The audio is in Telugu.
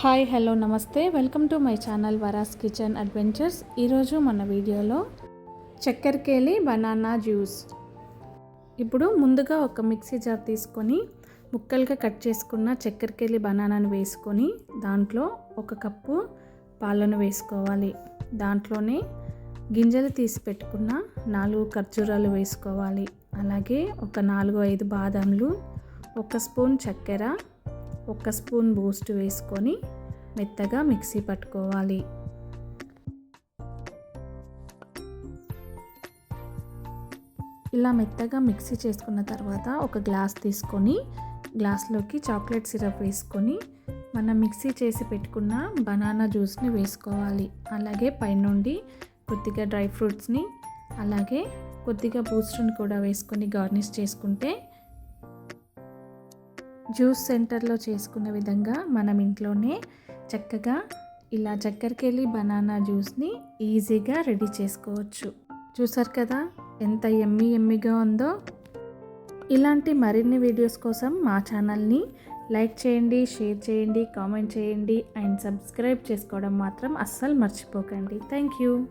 Hi hello namaste. Welcome to my channel Varas Kitchen Adventures. ఈరోజు మన వీడియోలో చక్కెరకేళి బనానా జ్యూస్. ఇప్పుడు ముందుగా ఒక మిక్సీ జార్ తీసుకొని ముక్కలుగా కట్ చేసుకున్న చక్కెరకేళి బనానాను వేసుకొని దాంట్లో ఒక కప్పు పాలను వేసుకోవాలి. దాంట్లోనే గింజలు తీసి పెట్టుకున్న నాలుగు ఖర్జూరాలు వేసుకోవాలి. అలాగే ఒక నాలుగు ఐదు బాదాంలు ఒక స్పూన్ చక్కెర ఒక స్పూన్ బూస్ట్ వేసుకొని మెత్తగా మిక్సీ పట్టుకోవాలి. ఇలా మెత్తగా మిక్సీ చేసుకున్న తర్వాత ఒక గ్లాస్ తీసుకొని గ్లాస్లోకి చాక్లెట్ సిరప్ వేసుకొని మనం మిక్సీ చేసి పెట్టుకున్న బనానా జ్యూస్ని వేసుకోవాలి. అలాగే పైనుండి కొద్దిగా డ్రై ఫ్రూట్స్ని అలాగే కొద్దిగా బూస్ట్ని కూడా వేసుకొని గార్నిష్ చేసుకుంటే జ్యూస్ సెంటర్లో చేసుకున్న విధంగా మనం ఇంట్లోనే చక్కగా ఇలా చక్కెరకెళ్ళి బనానా జ్యూస్ని ఈజీగా రెడీ చేసుకోవచ్చు. చూసారు కదా ఎంత ఎమ్మి ఎమ్మిగా ఉందో? ఇలాంటి మరిన్ని వీడియోస్ కోసం మా ఛానల్ని లైక్ చేయండి షేర్ చేయండి కామెంట్ చేయండి అండ్ సబ్స్క్రైబ్ చేసుకోవడం మాత్రం అస్సలు మర్చిపోకండి. Thank you.